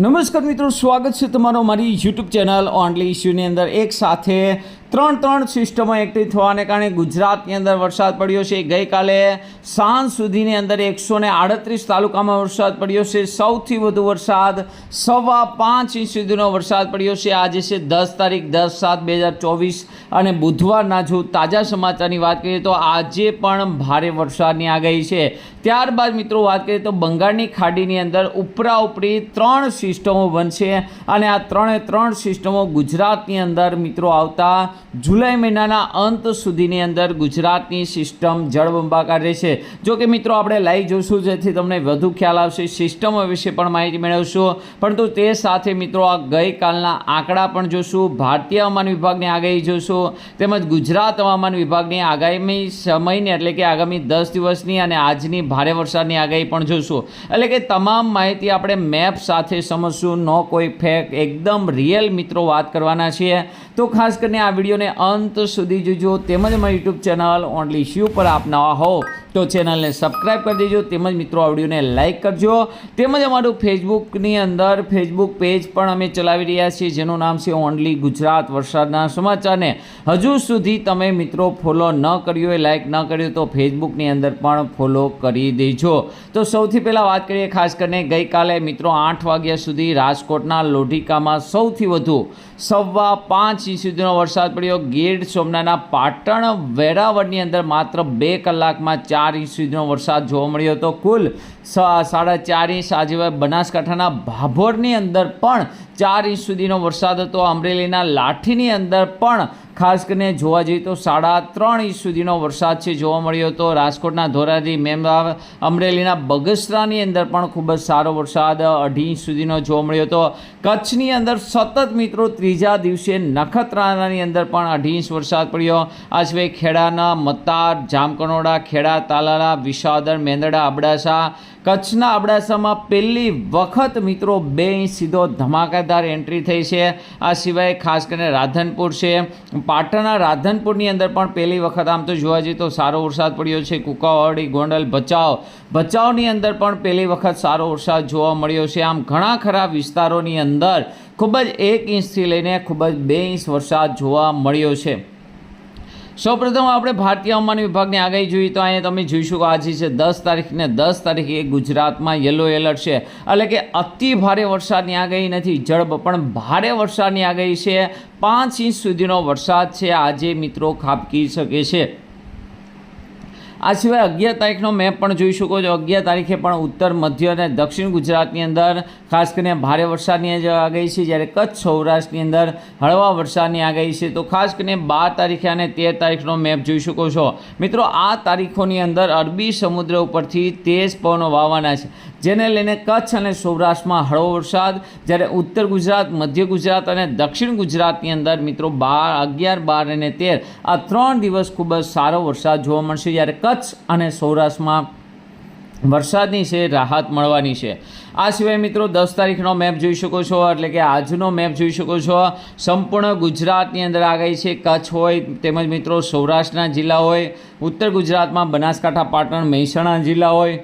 નમસ્કાર મિત્રો સ્વાગત છે તમારો મારી યુટ્યુબ ચેનલ ઓનલી ઇશ્યુની અંદર. એક સાથે ત્રણ ત્રણ સિસ્ટમો એક્ટિવ થવાને કારણે ગુજરાતની અંદર વરસાદ પડ્યો છે. ગઈકાલે સાંજ સુધીની અંદર એકસો ને આડત્રીસ તાલુકામાં વરસાદ પડ્યો છે. સૌથી વધુ વરસાદ સવા પાંચ ઇંચ સુધીનો વરસાદ પડ્યો છે. આજે છે દસ તારીખ દસ સાત બે હજાર ચોવીસ અને બુધવારના જો તાજા સમાચારની વાત કરીએ તો આજે પણ ભારે વરસાદની આગાહી છે. ત્યારબાદ મિત્રો વાત કરીએ તો બંગાળની ખાડીની અંદર ઉપરા ઉપરી ત્રણ સિસ્ટમો બનશે અને આ ત્રણે ત્રણ સિસ્ટમો ગુજરાતની અંદર મિત્રો આવતા જુલાઈ મહિનાના અંત સુધીની અંદર ગુજરાતની સિસ્ટમ જળબંબાકાર રહેશે. જો કે મિત્રો, આપણે લાઈવ જોશું, જેથી તમને વધુ ખ્યાલ આવશે. સિસ્ટમો વિશે પણ માહિતી મેળવશું. પરંતુ તે સાથે મિત્રો, આ ગઈકાલના આંકડા પણ જોશું. ભારતીય હવામાન વિભાગની આગાહી જોશું. તેમજ ગુજરાત હવામાન વિભાગની આગામી સમયની, એટલે કે આગામી દસ દિવસની અને આજની ભારે વરસાદની આગાહી પણ જોશું. એટલે કે તમામ માહિતી આપણે મેપ સાથે સમજશું. નો કોઈ ફેક, એકદમ રિયલ મિત્રો વાત કરવાના છીએ. તો ખાસ કરીને આ વિડીયોને અંત સુધી જોજો તેમજ મારી યુટ્યુબ ચેનલ ઓનલી શ્યુ પર આપ નવા હો તો ચેનલને સબસ્ક્રાઈબ કરી દેજો તેમજ મિત્રો આ વિડીયોને લાઇક કરજો. તેમજ અમારું ફેસબુકની અંદર ફેસબુક પેજ પણ અમે ચલાવી રહ્યા છીએ, જેનું નામ છે ઓનલી ગુજરાત વરસાદના સમાચારને. હજુ સુધી તમે મિત્રો ફોલો ન કર્યો હોય લાઇક ન કર્યો તો ફેસબુકની અંદર પણ ફોલો કરી દેજો. તો સૌથી પહેલાં વાત કરીએ ખાસ કરીને ગઈકાલે મિત્રો આઠ વાગ્યા સુધી રાજકોટના લોઢિકામાં સૌથી વધુ સવા પાંચ ઇંચ સુધીનો વરસાદ પડ્યો. ગીર સોમનાથના પાટણ વેરાવળની અંદર માત્ર બે કલાકમાં ચાર ઇંચ સુધીનો વરસાદ જોવા મળ્યો હતો. કુલ સાડા ચાર ઇંચ આજે બનાસકાંઠાના ભાભોરની અંદર પણ ચાર ઇંચ સુધીનો વરસાદ હતો. અમરેલીના લાઠીની અંદર પણ ખાસ કરીને જોવા જઈએ તો સાડા ત્રણ ઇંચ સુધીનો વરસાદ છે જોવા મળ્યો હતો. રાજકોટના ધોરાજી મેમરા અમરેલીના બગસરાની અંદર પણ ખૂબ જ સારો વરસાદ અઢી ઇંચ સુધીનો જોવા મળ્યો હતો. કચ્છની અંદર સતત મિત્રો ત્રીજા દિવસે નખત્રાણાની અંદર પણ અઢી ઇંચ વરસાદ પડ્યો. આ સિવાય ખેડાના મતાર, જામકનોડા, ખેડા, તાલાલા, વિસાવદર, મેંદડા, અબડાસા કચ્છના અબડાસામાં પહેલી વખત મિત્રો બે ઇંચ સીધો ધમાકેદાર એન્ટ્રી થઈ છે. આ સિવાય ખાસ કરીને રાધનપુર છે. પાટણના રાધનપુરની અંદર પણ પહેલી વખત આમ તો જોવા જઈએ તો સારો વરસાદ પડ્યો છે. કુકાવાડી, ગોંડલ, ભચાઉ. ભચાઉની અંદર પણ પહેલી વખત સારો વરસાદ જોવા મળ્યો છે. આમ ઘણા ખરા વિસ્તારોની અંદર ખૂબ જ એક ઇંચથી લઈને ખૂબ જ બે ઇંચ વરસાદ જોવા મળ્યો છે. સૌપ્રથમ આપણે ભારતીય હવામાન વિભાગની આગાહી જોઈએ તો અહીંયા તમે જોઈશું કે આજે છે દસ તારીખને દસ તારીખે ગુજરાતમાં યલો એલર્ટ છે. એટલે કે અતિ ભારે વરસાદની આગાહી નથી જળ પણ ભારે વરસાદની આગાહી છે. પાંચ ઇંચ સુધીનો વરસાદ છે. આજે મિત્રો ખાબકી શકે છે. આ સિવાય અગિયાર તારીખનો મેપ પણ જોઈ શકો છો. અગિયાર તારીખે પણ ઉત્તર, મધ્ય અને દક્ષિણ ગુજરાતની અંદર ખાસ કરીને ભારે વરસાદની આગાહી છે. જ્યારે કચ્છ, સૌરાષ્ટ્રની અંદર હળવા વરસાદની આગાહી છે. તો ખાસ કરીને બાર તારીખે અને તેર તારીખનો મેપ જોઈ શકો છો. મિત્રો, આ તારીખોની અંદર અરબી સમુદ્ર ઉપરથી તેજ પવનો વાવવાના છે. જેને લઈને કચ્છ અને સૌરાષ્ટ્રમાં હળવો વરસાદ. જ્યારે ઉત્તર ગુજરાત, મધ્ય ગુજરાત અને દક્ષિણ ગુજરાતની અંદર મિત્રો બાર, અગિયાર, બાર અને તેર આ ત્રણ દિવસ ખૂબ જ સારો વરસાદ જોવા મળશે. જ્યારે કચ્છ અને સૌરાષ્ટ્રમાં વરસાદની છે, રાહત મળવાની છે. આ સિવાય મિત્રો દસ તારીખનો મેપ જોઈ શકો છો, એટલે કે આજનો મેપ જોઈ શકો છો. સંપૂર્ણ ગુજરાતની અંદર આગાહી છે, કચ્છ હોય, તેમજ મિત્રો સૌરાષ્ટ્રના જિલ્લા હોય, ઉત્તર ગુજરાતમાં બનાસકાંઠા, પાટણ, મહેસાણા જિલ્લા હોય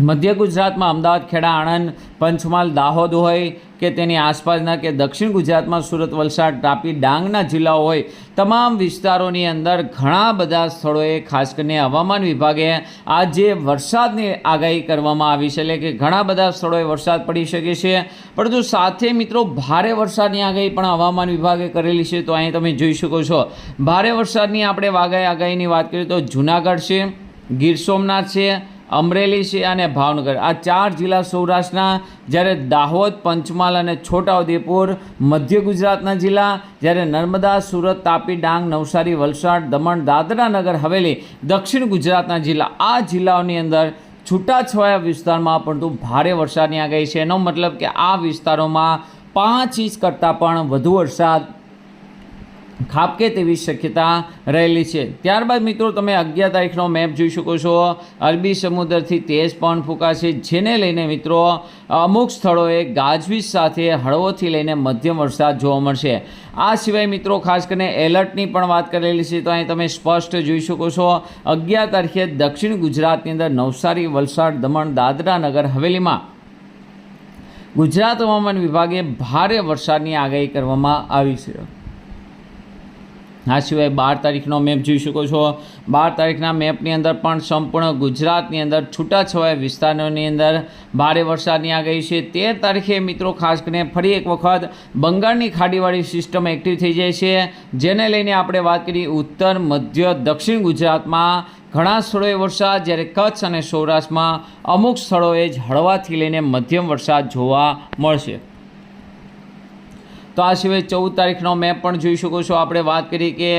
મધ્ય ગુજરાતમાં અમદાવાદ, ખેડા, આણંદ, પંચમહાલ, દાહોદ હોય કે તેની આસપાસના કે દક્ષિણ ગુજરાતમાં સુરત, વલસાડ, તાપી, ડાંગના જિલ્લાઓ હોય, તમામ વિસ્તારોની અંદર ઘણા બધા સ્થળોએ, ખાસ કરીને હવામાન વિભાગે આજે વરસાદની આગાહી કરવામાં આવી છે. એટલે કે ઘણા બધા સ્થળોએ વરસાદ પડી શકે છે. પરંતુ સાથે મિત્રો, ભારે વરસાદની આગાહી પણ હવામાન વિભાગે કરેલી છે. તો અહીં તમે જોઈ શકો છો, ભારે વરસાદની આપણે વાગાઈ આગાહીની વાત કરીએ તો જુનાગઢ છે, ગીર સોમનાથ છે અમરેલી છે અને ભાવનગર. આ ચાર જિલ્લા સૌરાષ્ટ્રના જ્યારે દાહોદ, પંચમહાલ અને છોટાઉદેપુર, મધ્ય ગુજરાતના જિલ્લા, જ્યારે નર્મદા, સુરત, તાપી, ડાંગ, નવસારી, વલસાડ, દમણ, દાદરા નગર, હવેલી, દક્ષિણ ગુજરાતના જિલ્લા. આ જિલ્લાઓની અંદર છૂટાછવાયા વિસ્તારમાં પરંતુ ભારે વરસાદની આગાહી છે. એનો મતલબ કે આ વિસ્તારોમાં પાંચ ઇંચ કરતાં પણ વધુ વરસાદ ખાબકે તેવી શક્યતા રહેલી છે. ત્યારબાદ મિત્રો, તમે અગિયાર તારીખનો મેપ જોઈ શકો છો. અરબી સમુદ્રથી તેજ પવન ફૂંકાશે, જેને લઈને મિત્રો, અમુક સ્થળોએ ગાજવીજ સાથે હળવોથી લઈને મધ્યમ વરસાદ જોવા મળશે. આ સિવાય મિત્રો, ખાસ કરીને એલર્ટની પણ વાત કરેલી છે, તો અહીં તમે સ્પષ્ટ જોઈ શકો છો. અગિયાર તારીખે દક્ષિણ ગુજરાતની અંદર નવસારી, વલસાડ, દમણ, દાદરા નગર, હવેલીમાં ગુજરાત હવામાન વિભાગે ભારે વરસાદની આગાહી કરવામાં આવી છે. આ સિવાય બાર તારીખનો મેપ જોઈ શકો છો. બાર તારીખના મેપની અંદર પણ સંપૂર્ણ ગુજરાતની અંદર છૂટાછવાયા વિસ્તારોની અંદર ભારે વરસાદની આગાહી છે. તેર તારીખે મિત્રો ખાસ કરીને ફરી એક વખત બંગાળની ખાડીવાળી સિસ્ટમ એક્ટિવ થઈ જાય છે. જેને લઈને આપણે વાત કરી ઉત્તર, મધ્ય, દક્ષિણ ગુજરાતમાં ઘણા સ્થળોએ વરસાદ, જ્યારે કચ્છ અને સૌરાષ્ટ્રમાં અમુક સ્થળોએ જ હળવાથી લઈને મધ્યમ વરસાદ જોવા મળશે. તો આ સિવાય ચૌદ તારીખનો મેપ પણ જોઈ શકો છો. આપણે વાત કરી કે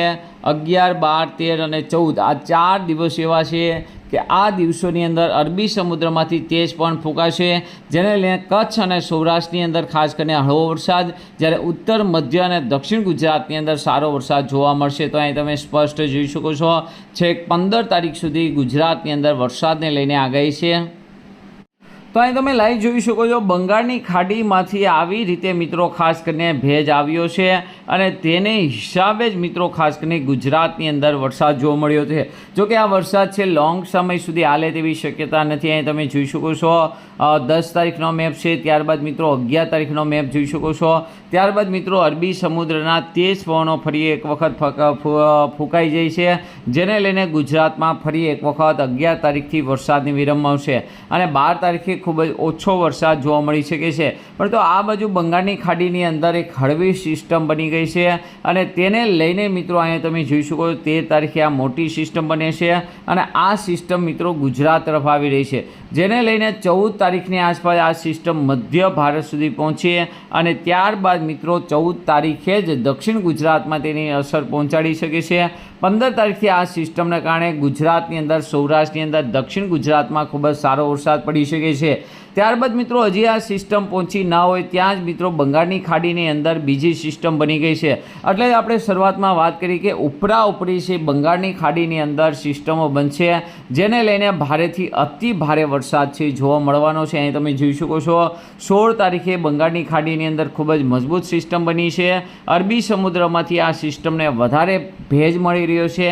અગિયાર, બાર, તેર અને ચૌદ આ ચાર દિવસ એવા છે કે આ દિવસોની અંદર અરબી સમુદ્રમાંથી તેજ પણ ફૂંકાશે. જેને લઈને કચ્છ અને સૌરાષ્ટ્રની અંદર ખાસ કરીને હળવો વરસાદ, જ્યારે ઉત્તર, મધ્ય અને દક્ષિણ ગુજરાતની અંદર સારો વરસાદ જોવા મળશે. તો અહીં તમે સ્પષ્ટ જોઈ શકો છો. છેક પંદર તારીખ સુધી ગુજરાતની અંદર વરસાદને લઈને આગાહી છે. તો અહીં તમે લાઈવ જોઈ શકો છો, બંગાળની ખાડીમાંથી આવી રીતે મિત્રો ખાસ કરીને ભેજ આવ્યો છે અને તેને હિસાબે જ મિત્રો ખાસ કરીને ગુજરાતની અંદર વરસાદ જોવા મળ્યો છે. જો કે આ વરસાદ છે લોંગ સમય સુધી હાલે તેવી શક્યતા નથી. અહીં તમે જોઈ શકો છો દસ તારીખનો મેપ છે, ત્યારબાદ મિત્રો અગિયાર તારીખનો મેપ જોઈ શકો છો. ત્યારબાદ મિત્રો અરબી સમુદ્રના તેજ પવનો ફરી એક વખત ફક- ફૂંકાઈ જાય છે, જેને લઈને ગુજરાતમાં ફરી એક વખત અગિયાર તારીખથી વરસાદની વિરમ આવશે. અને બાર તારીખે ખૂબ જ ઓછો વરસાદ જોવા મળી શકે છે. પરંતુ આ બાજુ બંગાળની ખાડીની અંદર એક હળવી સિસ્ટમ બની ગઈ છે અને તેને લઈને મિત્રો અહીંયા તમે જોઈ શકો છો, તેર તારીખે આ મોટી સિસ્ટમ બને છે અને આ સિસ્ટમ મિત્રો ગુજરાત તરફ આવી રહી છે. જેને લઈને ચૌદ તારીખની આસપાસ આ સિસ્ટમ મધ્ય ભારત સુધી પહોંચી અને ત્યારબાદ મિત્રો ચૌદ તારીખે જ દક્ષિણ ગુજરાતમાં તેની અસર પહોંચાડી શકે છે. પંદર તારીખથી આ સિસ્ટમને કારણે ગુજરાતની અંદર, સૌરાષ્ટ્રની અંદર, દક્ષિણ ગુજરાતમાં ખૂબ જ સારો વરસાદ પડી શકે છે. ત્યારબાદ મિત્રો, હજી આ સિસ્ટમ પહોંચી ના હોય ત્યાં જ મિત્રો બંગાળની ખાડીની અંદર બીજી સિસ્ટમ બની ગઈ છે. એટલે આપણે શરૂઆતમાં વાત કરી કે ઉપરા ઉપરી છે બંગાળની ખાડીની અંદર સિસ્ટમો બનશે, જેને લઈને ભારેથી અતિ ભારે વરસાદ છે જોવા મળવાનો છે. અહીં તમે જોઈ શકો છો, સોળ તારીખે બંગાળની ખાડીની અંદર ખૂબ જ મજબૂત સિસ્ટમ બની છે. અરબી સમુદ્રમાંથી આ સિસ્ટમને વધારે ભેજ મળી રહ્યો છે,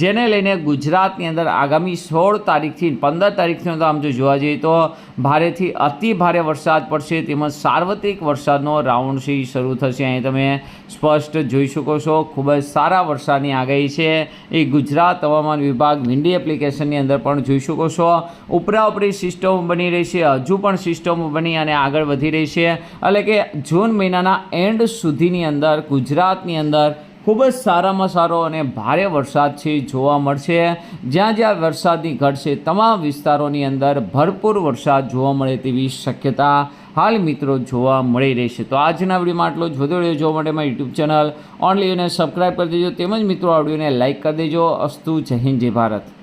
જેને લઈને ગુજરાતની અંદર આગામી સોળ તારીખથી પંદર તારીખથી તો આમ જો જોવા જઈએ તો ભારેથી અતિ ભારે વરસાદ પડશે તેમજ સાર્વત્રિક વરસાદનો રાઉન્ડ સી શરૂ થશે. અહીં તમે સ્પષ્ટ જોઈ શકો છો, ખૂબ જ સારા વરસાદની આગાહી છે. એ ગુજરાત હવામાન વિભાગ વિન્ડી એપ્લિકેશનની અંદર પણ જોઈ શકો છો. ઉપરા ઉપરી સિસ્ટમો બની રહી છે હજુ પણ સિસ્ટમો બની અને આગળ વધી રહી છે. એટલે કે જૂન મહિનાના એન્ડ સુધીની અંદર ગુજરાતની અંદર ખૂબ જ સારામાં સારો અને ભારે વરસાદ છે, જોવા મળશે. જ્યાં જ્યાં વરસાદની ઘટશે તમામ વિસ્તારોની અંદર ભરપૂર વરસાદ જોવા મળે તેવી શક્યતા હાલ મિત્રો જોવા મળી રહેશે તો આજના વિડીયોમાં આટલો જ. વધુ વીડિયો જોવા માટે મારી યુટ્યુબ ચેનલ ઓનલી અને સબસ્ક્રાઈબ કરી દેજો. તેમજ મિત્રો આ વિડીયોને લાઇક કરી દેજો. અસ્તુ જય હિન્દ, જય ભારત.